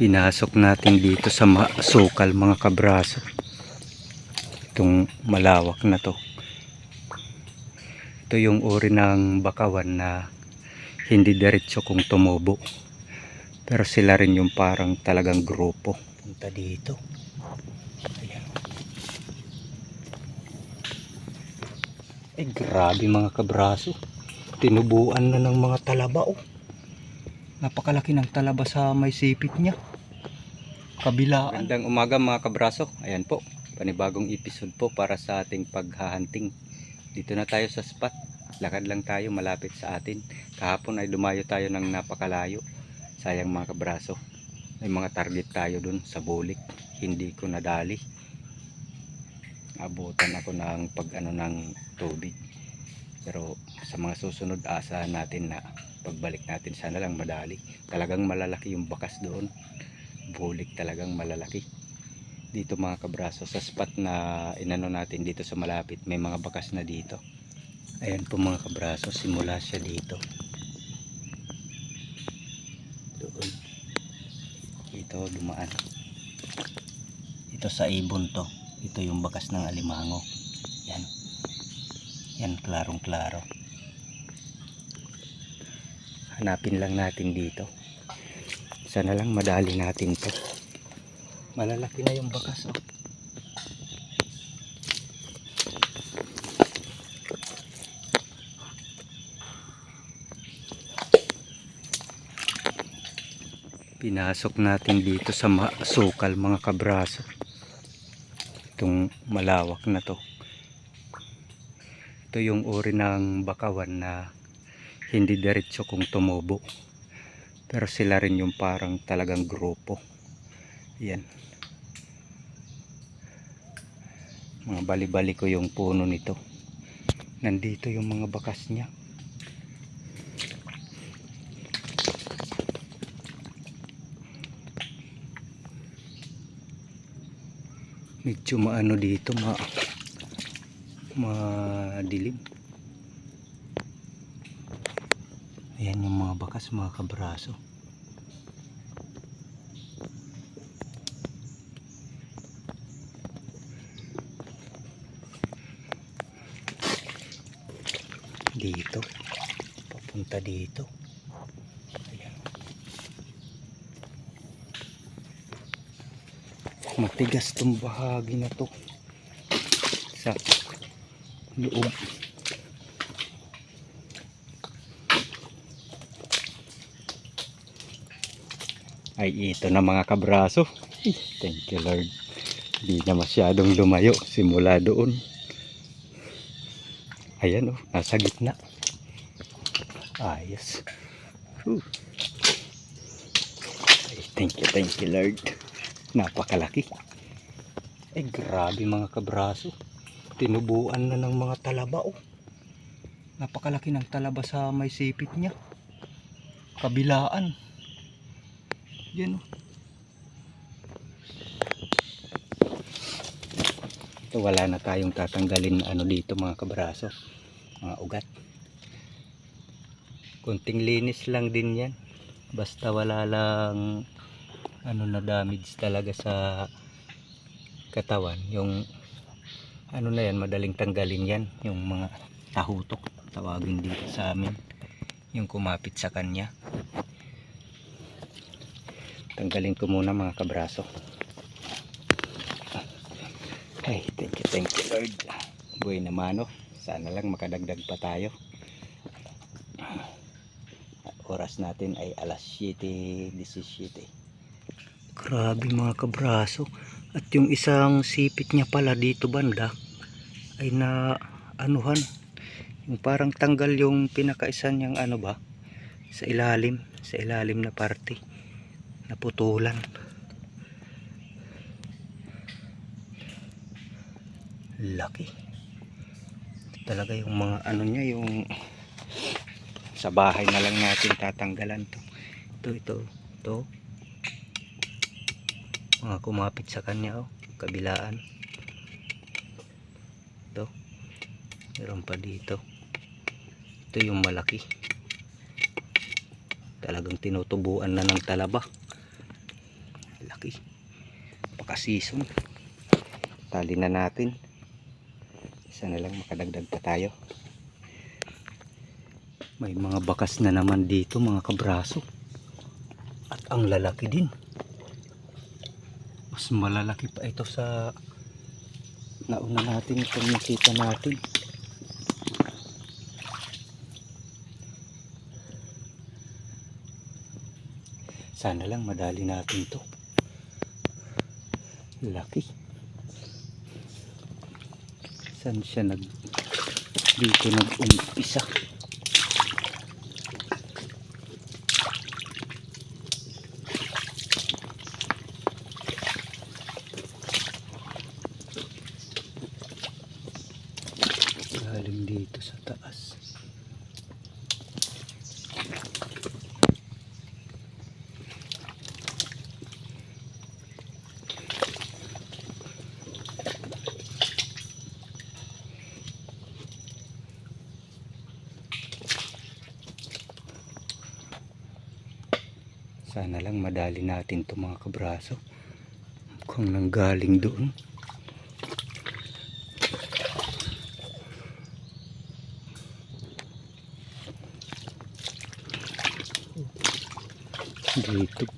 pinasok natin dito sa sukal mga kabraso. Itong malawak na to. Ito yung uri ng bakawan na hindi diretso kung tumubo. Pero sila rin yung parang talagang grupo. Punta dito. Ayan. ay grabe mga kabraso. Tinubuan na ng mga talaba oh. Napakalaki ng talaba sa may sipit niya kabilaan Magandang umaga mga kabraso. Ayan po panibagong episode po para sa ating paghahunting dito na tayo sa spot. Lakad lang tayo malapit sa atin. Kahapon ay lumayo tayo ng napakalayo. Sayang mga kabraso. May mga target tayo dun sa bulik. Hindi ko nadali. Abutan ako ng pag ano ng tubig. Pero sa mga susunod asahan natin na pagbalik natin sana lang madali. Talagang malalaki yung bakas doon bulik talagang malalaki. Dito mga kabraso sa spot na inano natin dito sa malapit may mga bakas na dito. Ayan po mga kabraso simula siya dito. Doon. Dito dumaan. Ito sa ibon to. Ito yung bakas ng alimango. Yan. Yan klarong klaro hanapin lang natin dito sana lang madali natin to. Malalaki na yung bakas oh. pinasok natin dito sa sukal mga kabraso. Itong malawak na to. Ito yung uri ng bakawan na hindi diretso kung tumubo pero sila rin yung parang talagang grupo. Yan. Mga bali-bali ko yung puno nito. Nandito yung mga bakas niya. Medyo maano dito ma madilim ayan yung mga bakas mga kabraso. Dito. Papunta dito. Ayan. Matigas tong bahagi na to. Sa loob ay ito na mga kabraso. Thank you lord. Hindi na masyadong lumayo simula doon. Ayan oh nasa gitna. Ayos. Whew. ay, thank you thank you lord. Napakalaki. Ay grabe mga kabraso. Tinubuan na ng mga talaba oh. Napakalaki ng talaba sa may sipit niya. Kabilaan yan oh. Ito wala na tayong tatanggalin ano dito mga kabraso. Mga ugat. Kunting linis lang din yan. Basta wala lang ano na damage talaga sa katawan. Yung ano na yan madaling tanggalin yan. Yung mga tahutok tawagin dito sa amin. Yung kumapit sa kanya tanggalin ko muna mga kabraso. Ay thank you thank you lord. Buhay naman oh. Sana lang makadagdag pa tayo. Oras natin ay alas 7 17 grabe mga kabraso. At yung isang sipit niya pala dito banda ay na anuhan yung parang tanggal yung pinakaisan niyang ano ba? Sa ilalim sa ilalim na parte naputulan. Laki. Talaga yung mga ano niya yung sa bahay na lang natin tatanggalan to. Ito ito ito. Mga kumapit sa kanya oh. Kabilaan. Ito. Meron pa dito. Ito yung malaki. Talagang tinutubuan na ng talaba laki paka-season tali na natin. Isa na lang makadagdag pa tayo. May mga bakas na naman dito mga kabraso. At ang lalaki din. Mas malalaki pa ito sa nauna natin itong nakita natin. Sana lang madali natin to laki. Saan siya nag dito nag-umpisa? galing dito sa taas sana lang madali natin to mga kabraso. Kung nanggaling doon. Dito.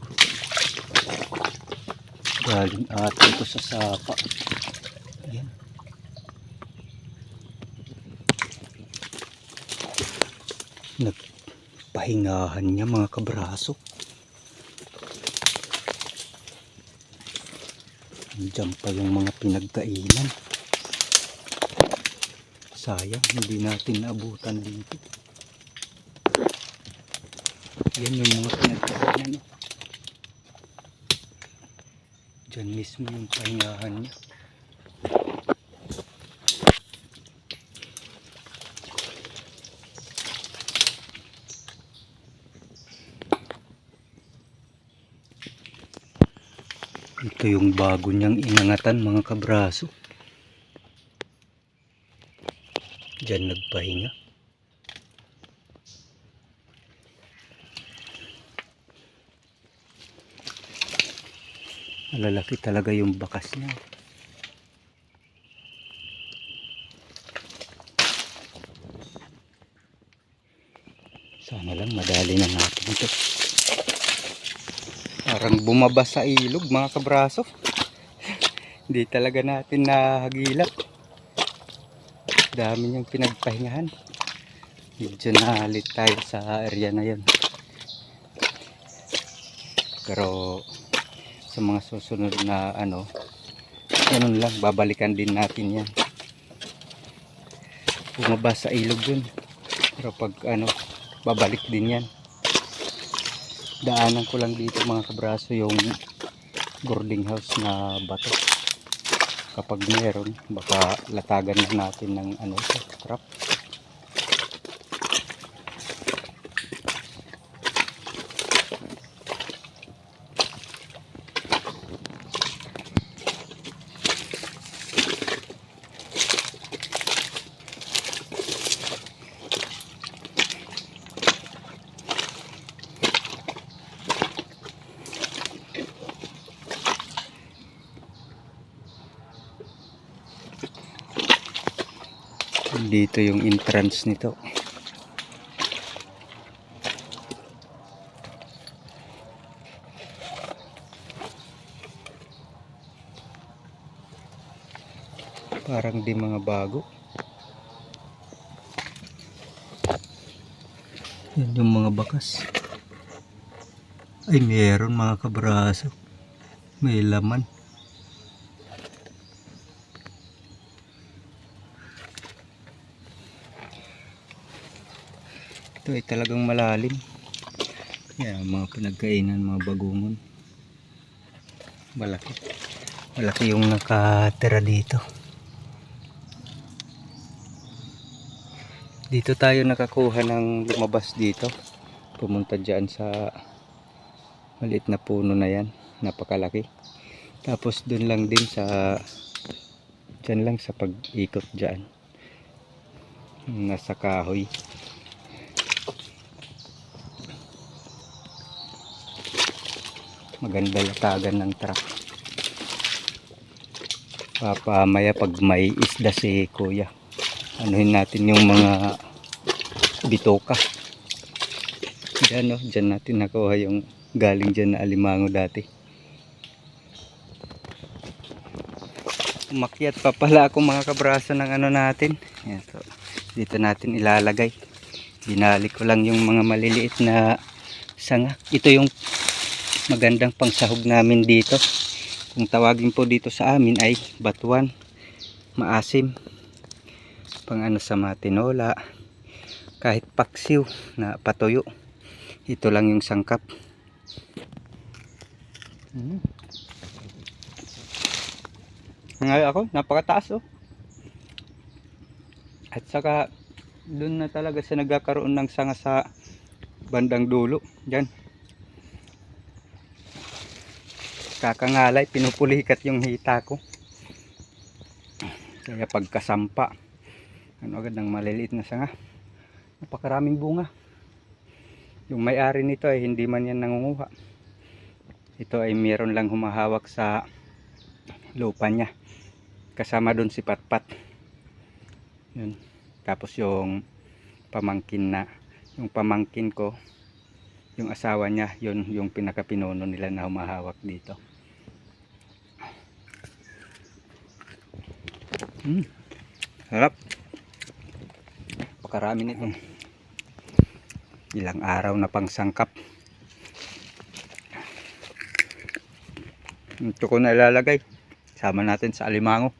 Galing ata ito sa sapa. Yan nagpahingahan niya mga kabraso Diyan pa yung mga pinagkainan. Sayang, hindi natin naabutan dito. Yan yung mga pinagkainan. oh. Diyan mismo yung pahingahan niya. Ito yung bago niyang inangatan mga kabraso. Diyan nagpahinga. Malalaki talaga yung bakas niya. Sana lang madali na natin ito. Parang bumaba sa ilog mga kabraso. Hindi talaga natin nahagilap. Dami niyang pinagpahingahan. Medyo nahalit tayo sa area na yun. Pero sa mga susunod na ano, ganun lang, babalikan din natin yan. Bumaba sa ilog dun. Pero pag ano, babalik din yan daanan ko lang dito mga kabraso yung boarding house na bato. Kapag meron baka latagan na natin ng ano trap dito yung entrance nito. Parang di mga bago. Yan yung mga bakas. Ay meron mga kabraso. May laman Ito ay talagang malalim. Yan, mga pinagkainan, mga bagungon. Malaki. Malaki yung nakatira dito. Dito tayo nakakuha ng lumabas dito. Pumunta dyan sa maliit na puno na yan. Napakalaki. Tapos dun lang din sa dyan lang sa pag-ikot dyan. Nasa kahoy. Maganda latagan ng truck. Papamaya pag may isda si kuya anuhin natin yung mga bitoka dyan no? Dyan natin nakuha yung galing dyan na alimango dati. Umakyat pa pala ako mga kabraso ng ano natin. Yan, so, dito natin ilalagay. Binalik ko lang yung mga maliliit na sanga. Ito yung magandang pangsahog namin dito. Kung tawagin po dito sa amin ay batuan maasim pang ano sa mga tinola kahit paksiw na patuyo. Ito lang yung sangkap. Mm. ngayon ako napakataas oh. At saka doon na talaga siya nagkakaroon ng sanga sa bandang dulo. Dyan kakangalay pinupulikat yung hita ko. Kaya pagkasampa ano agad ng maliliit na sanga. Napakaraming bunga. Yung may-ari nito ay hindi man yan nangunguha. Ito ay meron lang humahawak sa lupa niya kasama doon si Patpat. Yun. Tapos yung pamangkin na yung pamangkin ko yung asawa niya yun yung pinakapinuno nila na humahawak dito Hmm. Sarap. Pakarami nito. Ilang araw na pang sangkap. Ito ko na ilalagay. Sama natin sa alimango.